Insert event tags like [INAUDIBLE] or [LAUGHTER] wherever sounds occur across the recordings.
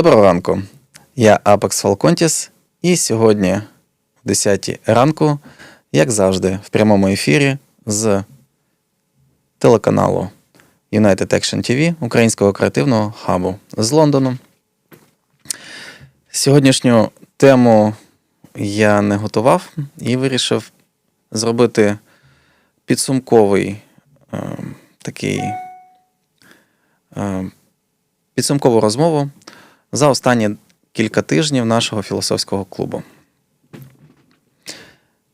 Доброго ранку. Я Апекс Фалконтіс, і сьогодні, в 10 ранку, як завжди, в прямому ефірі з телеканалу United Action TV Українського креативного хабу з Лондону. Сьогоднішню тему я не готував і вирішив зробити підсумковий е, такий е, підсумкову розмову за останні кілька тижнів нашого філософського клубу.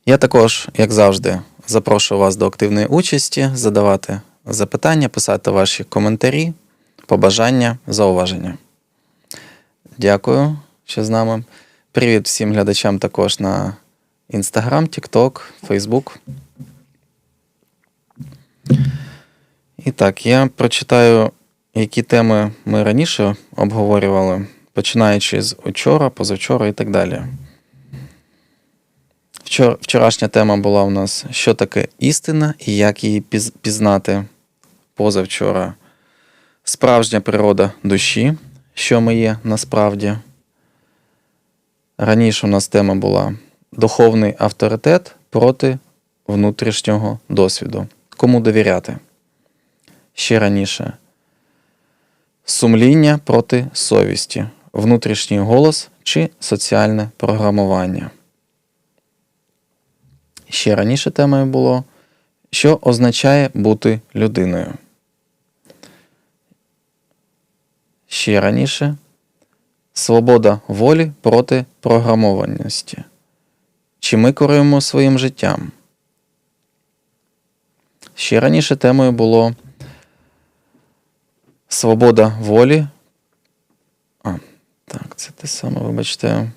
Я також, як завжди, запрошую вас до активної участі, задавати запитання, писати ваші коментарі, побажання, зауваження. Дякую, що з нами. Привіт всім глядачам також на Instagram, TikTok, Facebook. І так, я прочитаю, які теми ми раніше обговорювали, починаючи з учора, позавчора і так далі. Вчорашня тема була у нас, що таке істина і як її пізнати. Позавчора справжня природа душі, що ми є насправді. Раніше у нас тема була духовний авторитет проти внутрішнього досвіду. Кому довіряти? Ще раніше. Сумління проти совісті, внутрішній голос чи соціальне програмування. Ще раніше темою було, що означає бути людиною. Ще раніше свобода волі проти програмованості. Чи ми керуємо своїм життям? Ще раніше темою було свобода волі. А, так, це те саме, вибачте.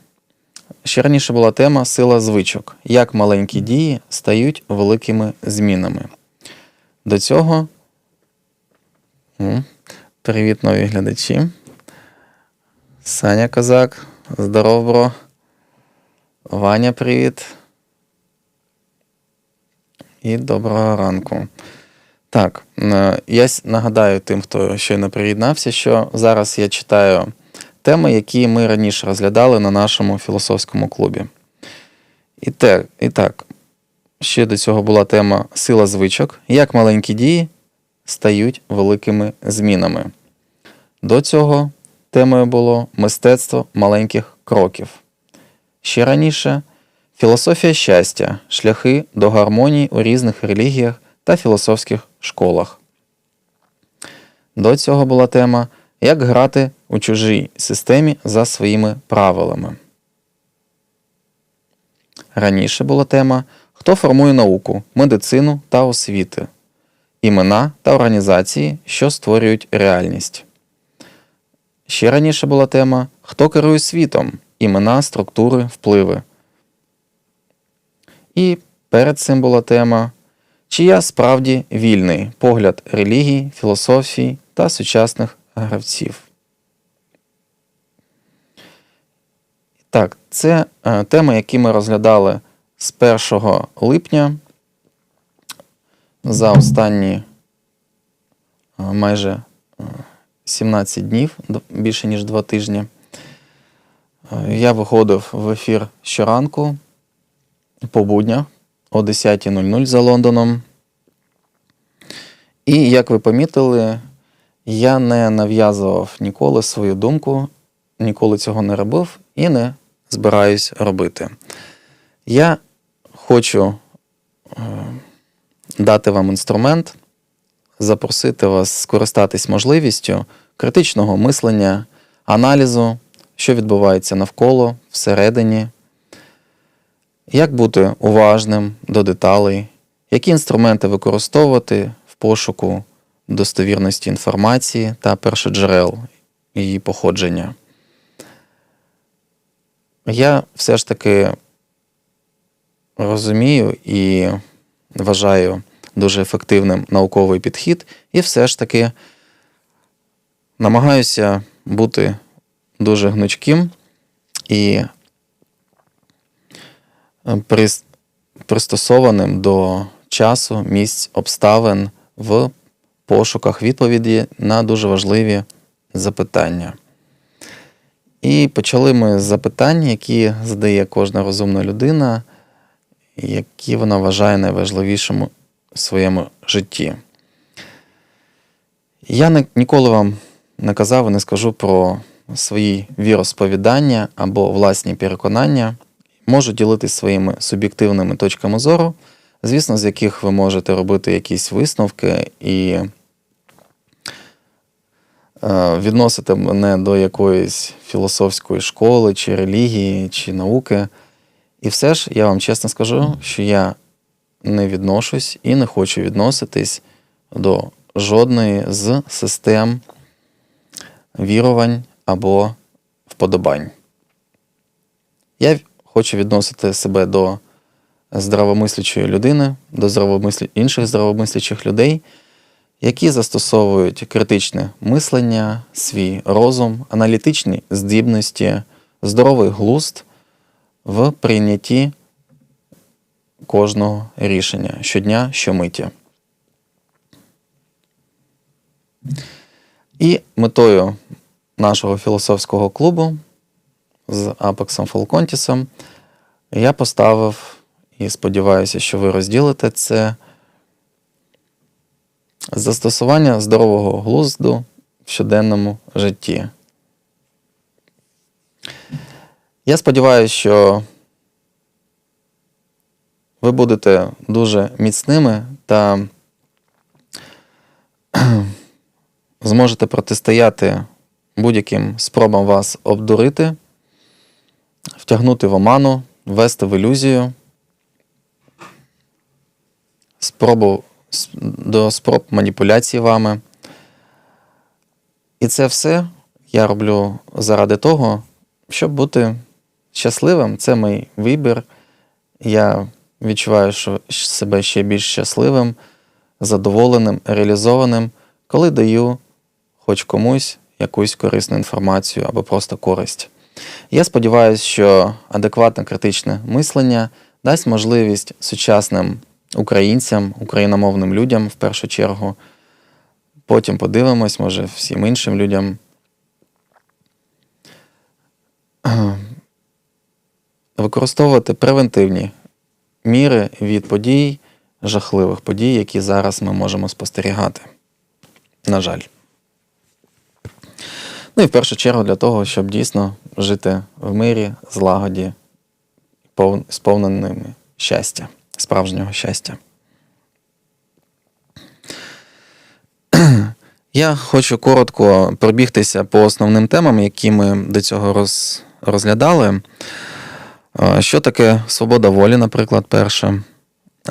Ще раніше була тема сила звичок. Як маленькі дії стають великими змінами. До цього. Привіт, нові глядачі. Саня Козак, здоров, бро. Ваня, привіт. І доброго ранку. Так, е, я нагадаю тим, хто щойно приєднався, що зараз я читаю теми, які ми раніше розглядали на нашому філософському клубі. І, те, і так, ще до цього була тема сила звичок, як маленькі дії стають великими змінами. До цього темою було мистецтво маленьких кроків. Ще раніше філософія щастя, шляхи до гармонії у різних релігіях та філософських школах. До цього була тема як грати у чужій системі за своїми правилами. Раніше була тема Хто формує науку, медицину та освіти, імена та організації, що створюють реальність. Ще раніше була тема Хто керує світом, імена, структури, впливи. І перед цим була тема Чи я справді вільний погляд релігії, філософії та сучасних гравців. Так, це е, теми, які ми розглядали з 1 липня за останні е, майже е, 17 днів, більше ніж 2 тижні. Е, Я виходив в ефір щоранку по буднях о 10.00 за Лондоном. І як ви помітили, я не нав'язував ніколи свою думку, ніколи цього не робив і не збираюсь робити. Я хочу е, дати вам інструмент, запросити вас скористатись можливістю критичного мислення, аналізу, що відбувається навколо, всередині, як бути уважним до деталей, які інструменти використовувати в пошуку достовірності інформації та першоджерел її походження. Я все ж таки розумію і вважаю дуже ефективним науковий підхід, і все ж таки намагаюся бути дуже гнучким і пристосованим до часу, місць, обставин в пошуках відповіді на дуже важливі запитання. І почали ми з запитань, які задає кожна розумна людина, які вона вважає найважливішим в своєму житті. Я не, ніколи вам не казав і не скажу про свої віросповідання або власні переконання. Можу ділитися своїми суб'єктивними точками зору, звісно, з яких ви можете робити якісь висновки і е, відносити мене до якоїсь філософської школи, чи релігії, чи науки. І все ж я вам чесно скажу, що я не відношусь і не хочу відноситись до жодної з систем вірувань або вподобань. Я хочу відносити себе до здравомислячої людини, до здравомислі... інших здравомислячих людей, які застосовують критичне мислення, свій розум, аналітичні здібності, здоровий глузд в прийнятті кожного рішення щодня, щомиті. І метою нашого філософського клубу з Апексом Фолконтісом я поставив і сподіваюся, що ви розділите це застосування здорового глузду в щоденному житті. Я сподіваюся, що ви будете дуже міцними та [CLEARS THROAT] зможете протистояти будь-яким спробам вас обдурити, втягнути в оману, ввести в ілюзію, спробу до спроб маніпуляції вами. І це все я роблю заради того, щоб бути щасливим. Це мій вибір. Я відчуваю себе ще більш щасливим, задоволеним, реалізованим, коли даю хоч комусь якусь корисну інформацію або просто користь. Я сподіваюся, що адекватне критичне мислення дасть можливість сучасним українцям, україномовним людям в першу чергу. Потім подивимось, може, всім іншим людям. [CLEARS THROAT] Використовувати превентивні міри від подій, жахливих подій, які зараз ми можемо спостерігати. На жаль. Ну і в першу чергу для того, щоб дійсно жити в мирі, злагоді, сповненими щастя, справжнього щастя. [CLEARS THROAT] Я хочу коротко пробігтися по основним темам, які ми до цього роз, розглядали. Що таке свобода волі, наприклад, перше.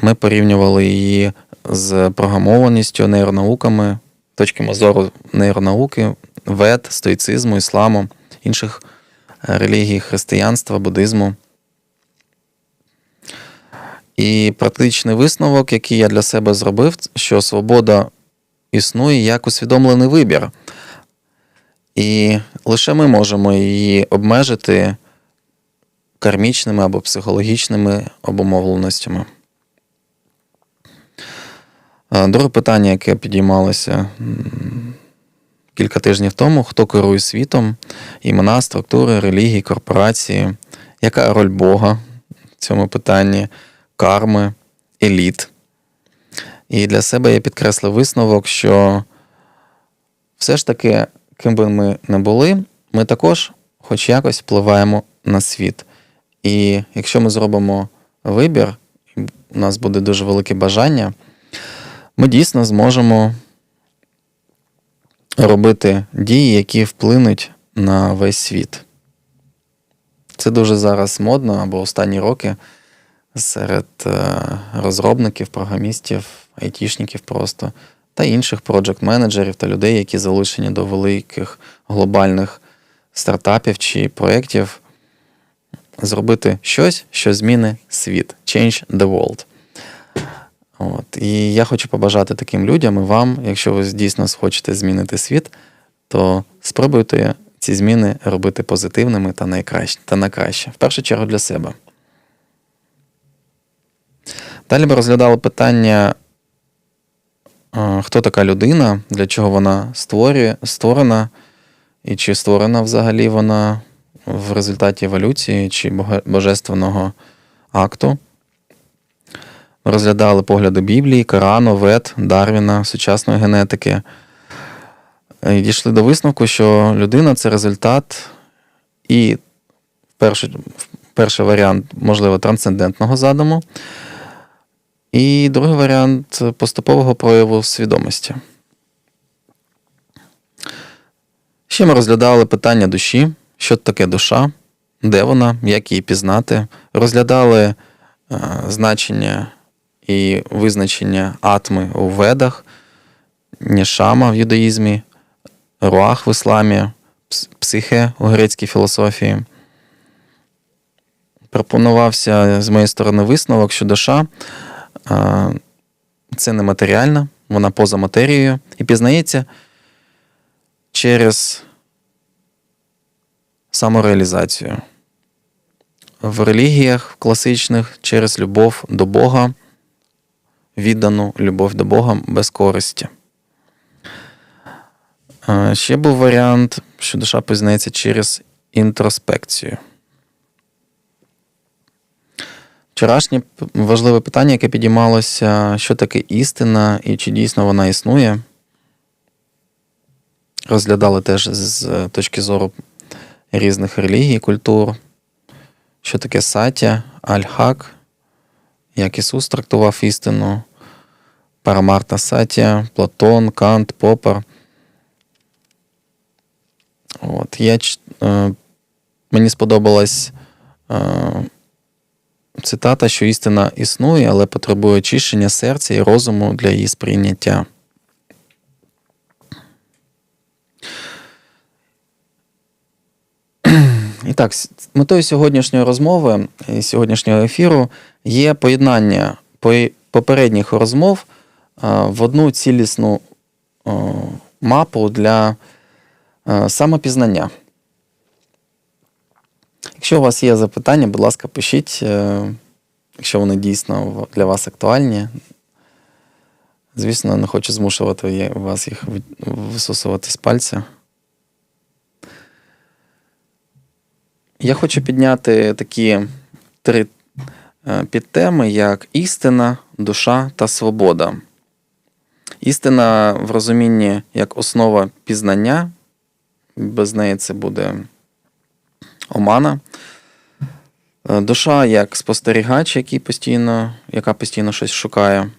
Ми порівнювали її з програмованістю, нейронауками, точки зору нейронауки, вед, стоїцизму, ісламу, інших е, релігій, християнства, буддизму. І практичний висновок, який я для себе зробив, що свобода існує як усвідомлений вибір. І лише ми можемо її обмежити кармічними або психологічними обумовленостями. Друге питання, яке підіймалося кілька тижнів тому, хто керує світом, імена, структури, релігії, корпорації, яка роль Бога в цьому питанні, карми, еліт. І для себе я підкреслив висновок, що все ж таки, ким би ми не були, ми також, хоч якось, впливаємо на світ. І якщо ми зробимо вибір, у нас буде дуже велике бажання, ми дійсно зможемо робити дії, які вплинуть на весь світ. Це дуже зараз модно або останні роки серед е, розробників, програмістів, айтішників просто та інших проджект-менеджерів та людей, які залучені до великих глобальних стартапів чи проєктів, зробити щось, що зміни світ. Change the world. От. І я хочу побажати таким людям і вам, якщо ви дійсно хочете змінити світ, то спробуйте ці зміни робити позитивними та найкраще, та на краще. В першу чергу для себе. Далі ми розглядали питання, хто така людина, для чого вона створює, створена, і чи створена взагалі вона в результаті еволюції чи божественного акту. Розглядали погляди Біблії, Корану, Вет, Дарвіна, сучасної генетики. І дійшли до висновку, що людина це результат і перший, перший варіант, можливо, трансцендентного задуму, і другий варіант поступового прояву свідомості. Ще ми розглядали питання душі, що таке душа, де вона, як її пізнати. Розглядали е, значення і визначення атми у ведах, нішама в юдаїзмі, руах в ісламі, психе у грецькій філософії. Пропонувався з моєї сторони висновок, що душа це нематеріальна, вона поза матерією і пізнається через самореалізацію. В релігіях класичних через любов до Бога, віддану любов до Бога без користі. Е, Ще був варіант, що душа пізнається через інтроспекцію. Вчорашнє важливе питання, яке підіймалося, що таке істина і чи дійсно вона існує. Розглядали теж з точки зору різних релігій, культур, що таке сатя, аль-хак, як Ісус трактував істину, Парамарта Сатя, Платон, Кант, Попар. От, я, е, мені сподобалась е, цитата, що істина існує, але потребує очищення серця і розуму для її сприйняття. І так, метою сьогоднішньої розмови і сьогоднішнього ефіру є поєднання по- попередніх розмов в одну цілісну мапу для е, самопізнання. Якщо у вас є запитання, будь ласка, пишіть, е, якщо вони дійсно для вас актуальні. Звісно, не хочу змушувати вас їх висусувати з пальця. Я хочу підняти такі три е, підтеми, як істина, душа та свобода. Істина в розумінні як основа пізнання, без неї це буде омана. Е, Душа як спостерігач, який постійно, яка постійно щось шукає.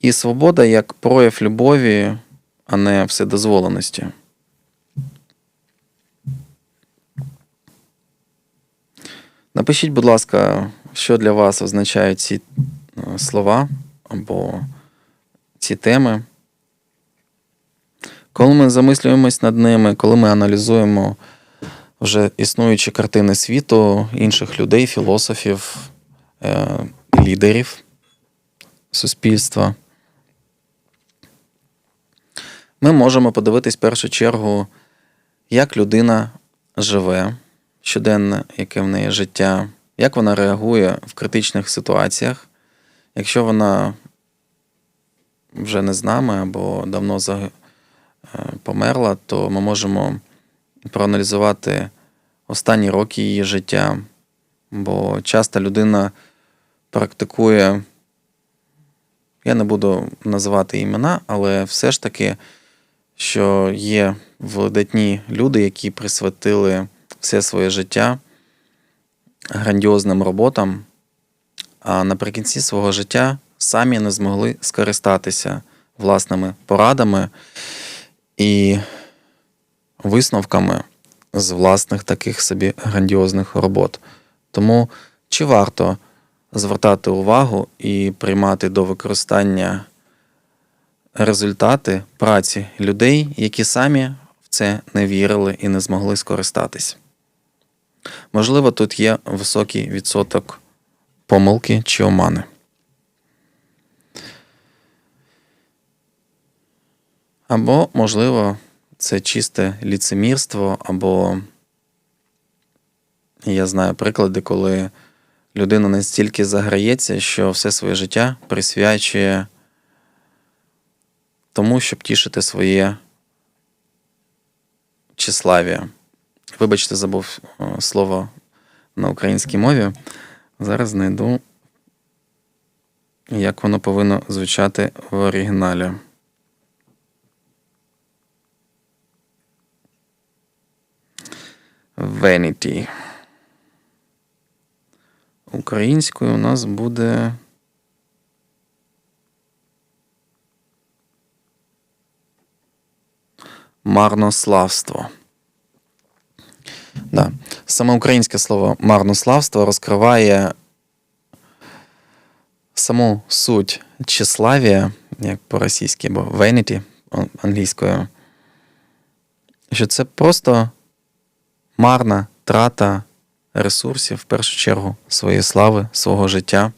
І свобода як прояв любові, а не вседозволеності. Напишіть, будь ласка, що для вас означають ці е, слова або ці теми. Коли ми замислюємось над ними, коли ми аналізуємо вже існуючі картини світу, інших людей, філософів, е, лідерів суспільства, ми можемо подивитись в першу чергу, як людина живе, щоденне, яке в неї життя, як вона реагує в критичних ситуаціях, якщо вона вже не з нами або давно е, померла, то ми можемо проаналізувати останні роки її життя, бо часто людина практикує, я не буду називати імена, але все ж таки, що є видатні люди, які присвятили все своє життя грандіозним роботам, а наприкінці свого життя самі не змогли скористатися власними порадами і висновками з власних таких собі грандіозних робот. Тому чи варто звертати увагу і приймати до використання результати праці людей, які самі в це не вірили і не змогли скористатись? Можливо, тут є високий відсоток помилки чи омани. Або, можливо, це чисте ліцемірство, або я знаю приклади, коли людина настільки заграється, що все своє життя присвячує тому, щоб тішити своє тщеславія. Вибачте, забув е, слово на українській мові. Зараз знайду, як воно повинно звучати в оригіналі. Vanity. Українською у нас буде. Марнославство. Да. Саме українське слово марнославство розкриває саму суть тщеславія, як по-російськи, або vanity англійською, що це просто марна трата ресурсів, в першу чергу, своєї слави, свого життя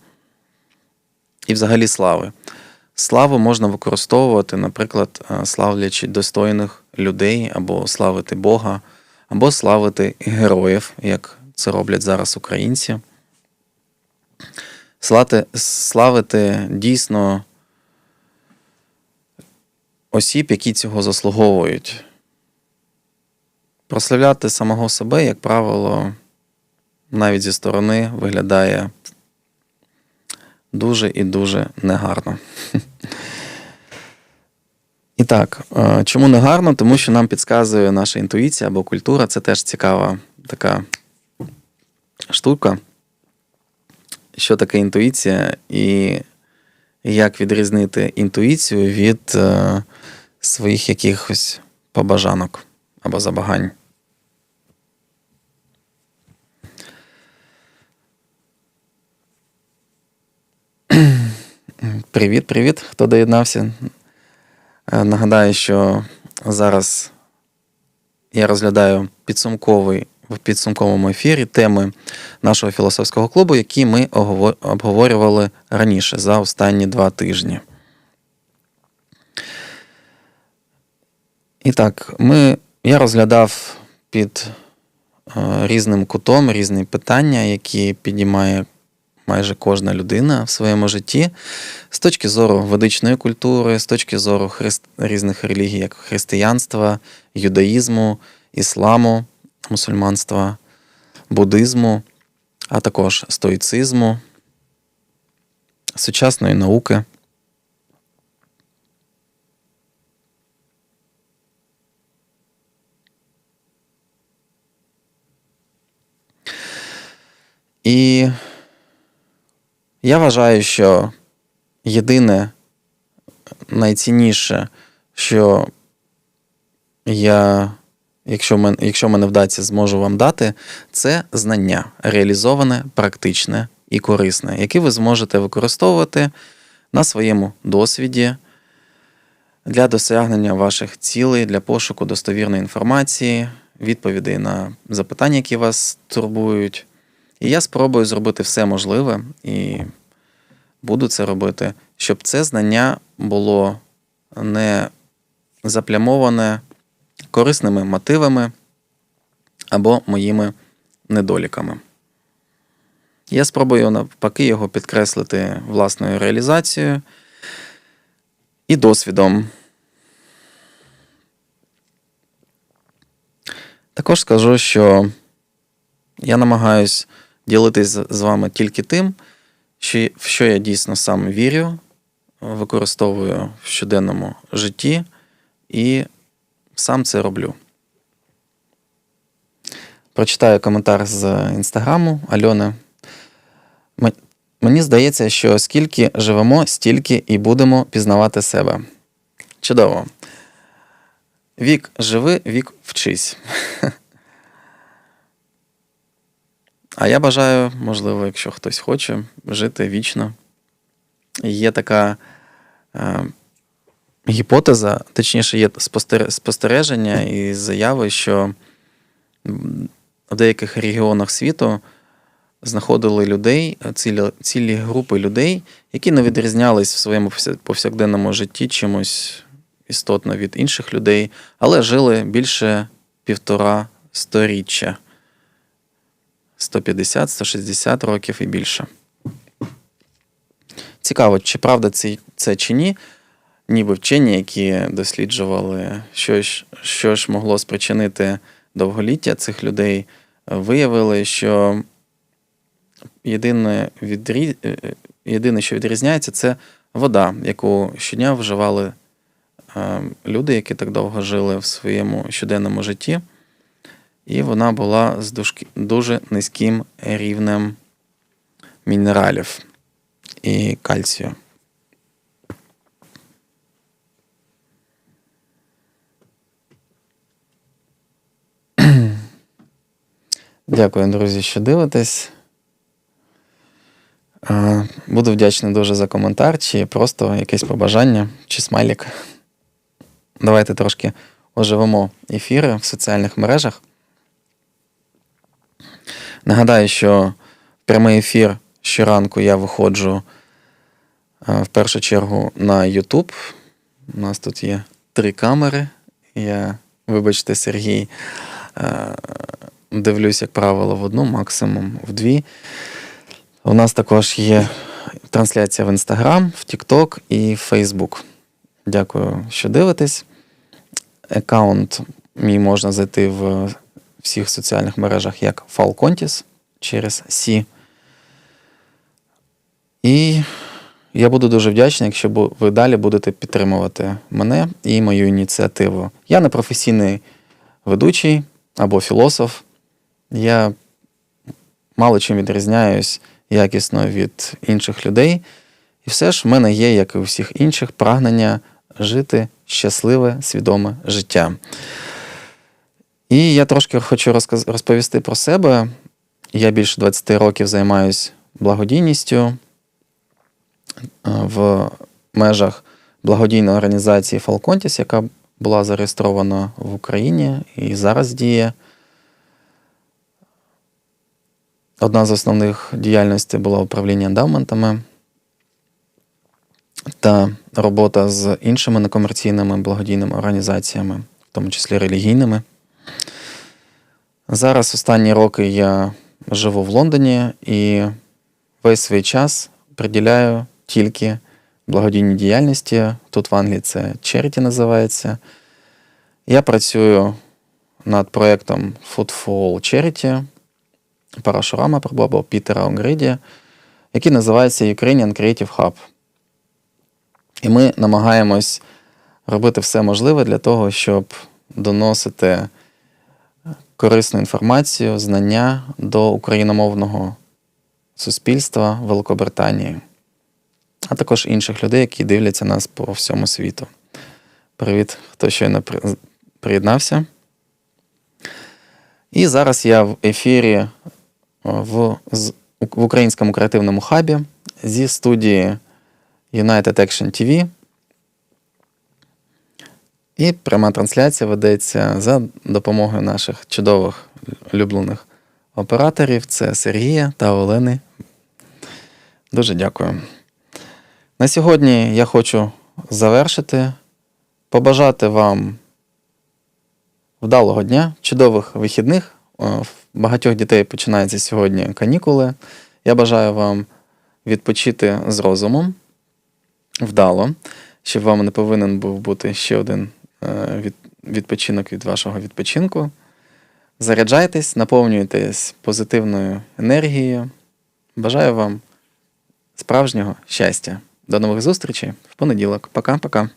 і взагалі слави. Славу можна використовувати, наприклад, е, славлячи достойних людей, або славити Бога, або славити героїв, як це роблять зараз українці. Слати, славити дійсно осіб, які цього заслуговують. Прославляти самого себе, як правило, навіть зі сторони виглядає дуже і дуже негарно. І так, е, чому негарно? Тому що нам підказує наша інтуїція або культура. Це теж цікава така штука. Що таке інтуїція, і як відрізнити інтуїцію від е, своїх якихось побажанок або забагань. Привіт, привіт, хто доєднався. Е, Нагадаю, що зараз я розглядаю підсумковий в підсумковому ефірі теми нашого філософського клубу, які ми обговорювали раніше за останні два тижні. І так, ми, я розглядав під е, різним кутом різні питання, які піднімає майже кожна людина в своєму житті з точки зору ведичної культури, з точки зору христ... різних релігій, як християнства, юдаїзму, ісламу, мусульманства, буддизму, а також стоїцизму, сучасної науки. І я вважаю, що єдине найцінніше, що я, якщо мен, якщо мене вдасться, зможу вам дати, це знання реалізоване, практичне і корисне, яке ви зможете використовувати на своєму досвіді для досягнення ваших цілей, для пошуку достовірної інформації, відповідей на запитання, які вас турбують. І я спробую зробити все можливе і буду це робити, щоб це знання було не заплямоване корисними мотивами або моїми недоліками. Я спробую навпаки його підкреслити власною реалізацією і досвідом. Також скажу, що я намагаюсь ділитись з вами тільки тим, в що я дійсно сам вірю, використовую в щоденному житті і сам це роблю. Прочитаю коментар з інстаграму Альони. Мені здається, що скільки живемо, стільки і будемо пізнавати себе. Чудово. Вік живи, вік вчись. [LAUGHS] А я бажаю, можливо, якщо хтось хоче, жити вічно. Є така е, гіпотеза, точніше, є спостереження і заяви, що в деяких регіонах світу знаходили людей, цілі, цілі групи людей, які не відрізнялись в своєму повсякденному житті чимось істотно від інших людей, але жили більше півтора сторіччя. 150-160 років і більше. Цікаво, чи правда це, це чи ні. Ніби вчені, які досліджували, що ж, що ж могло спричинити довголіття цих людей виявили, що єдине, відрі... єдине, що відрізняється, це вода, яку щодня вживали е, люди, які так довго жили в своєму щоденному житті. І вона була з дуже низьким рівнем мінералів і кальцію. [CLEARS THROAT] Дякую, друзі, що дивитесь. Буду вдячний дуже за коментар, чи просто якесь побажання, чи смайлік. Давайте трошки оживемо ефіри в соціальних мережах. Нагадаю, що прямий ефір щоранку я виходжу е, в першу чергу на YouTube. У нас тут є три камери. Я, вибачте, Сергій, е, дивлюсь, як правило, в одну, максимум в дві. У нас також є трансляція в Instagram, в TikTok і в Facebook. Дякую, що дивитесь. Аккаунт мій можна зайти в всіх соціальних мережах як Falcontis через C. І я буду дуже вдячний, якщо ви далі будете підтримувати мене і мою ініціативу. Я не професійний ведучий або філософ. Я мало чим відрізняюсь якісно від інших людей. І все ж в мене є, як і у всіх інших, прагнення жити щасливе, свідоме життя. І я трошки хочу розповісти про себе. Я більше 20 років займаюся благодійністю е, в межах благодійної організації Falcontis, яка була зареєстрована в Україні і зараз діє. Одна з основних діяльностей була управління ендаументами та робота з іншими некомерційними благодійними організаціями, в тому числі релігійними. Зараз останні роки я живу в Лондоні і весь свій час приділяю тільки благодійній діяльності. Тут в Англії це Charity називається. Я працюю над проєктом Food for Charity Парашурама або Пітера Онгриді, який називається Ukrainian Creative Hub. І ми намагаємось робити все можливе для того, щоб доносити корисну інформацію, знання до україномовного суспільства Великобританії, а також інших людей, які дивляться нас по всьому світу. Привіт, хто щойно приєднався. І зараз я в ефірі е, в, в українському креативному хабі зі студії United Action TV. І пряма трансляція ведеться за допомогою наших чудових улюблених операторів. Це Сергія та Олени. Дуже дякую. На сьогодні я хочу завершити, побажати вам вдалого дня, чудових вихідних. В багатьох дітей починаються сьогодні канікули. Я бажаю вам відпочити з розумом вдало, щоб вам не повинен був бути ще один від, відпочинок від вашого відпочинку. Заряджайтесь, наповнюйтесь позитивною енергією. Бажаю вам справжнього щастя. До нових зустрічей в понеділок. Пока-пока.